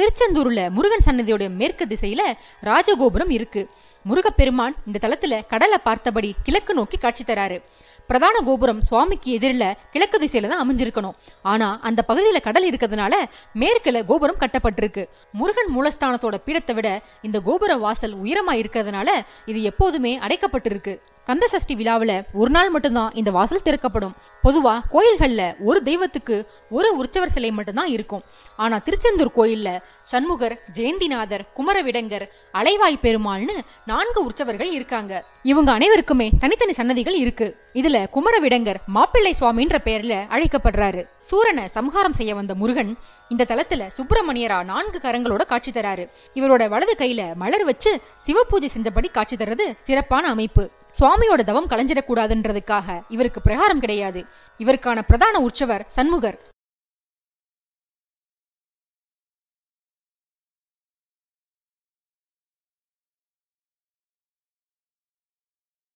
திருச்செந்தூர்ல முருகன் சன்னதியோட மேற்கு திசையில ராஜகோபுரம் இருக்கு. முருகப்பெருமான் இந்த தளத்துல கடலை பார்த்தபடி கிழக்கு நோக்கி காட்சி தராரு. பிரதான கோபுரம் சுவாமிக்கு எதிரில கிழக்கு திசையில தான் அமைஞ்சிருக்கணும். ஆனா அந்த பகுதியில கடல் இருக்கிறதுனால மேற்குல கோபுரம் கட்டப்பட்டிருக்கு. முருகன் மூலஸ்தானத்தோட பீடத்தை விட இந்த கோபுர வாசல் உயரமா இருக்கிறதுனால இது எப்போதுமே அடைக்கப்பட்டிருக்கு. கந்த சஷ்டி விழாவுல ஒரு நாள் மட்டும்தான் இந்த வாசல் திறக்கப்படும். பொதுவா கோயில்கள்ல ஒரு தெய்வத்துக்கு ஒரு உற்சவர் சிலை மட்டும்தான் இருக்கும். ஆனா திருச்செந்தூர் கோயில்ல சண்முகர் ஜெயந்திநாதர் குமரவிடங்கர் அலைவாய் பெருமாள்னு நான்கு உற்சவர்கள் இருக்காங்க. இவங்க அனைவருக்குமே தனித்தனி சன்னதிகள் இருக்கு. இதுல குமரவிடங்கர் மாப்பிள்ளை சுவாமின்ற பெயர்ல அழைக்கப்படுறாரு. சூரனை சம்ஹாரம் செய்ய வந்த முருகன் இந்த தலத்துல சுப்பிரமணியரா நான்கு கரங்களோட காட்சி தராரு. இவரோட வலது கையில மலர் வச்சு சிவபூஜை செஞ்சபடி காட்சி தர்றது சிறப்பான அமைப்பு. சுவாமியோட தவம் கலைஞ்சிடக்கூடாதுன்றதுக்காக இவருக்கு பிரகாரம் கிடையாது. இவருக்கான பிரதான உற்சவர் சண்முகர்.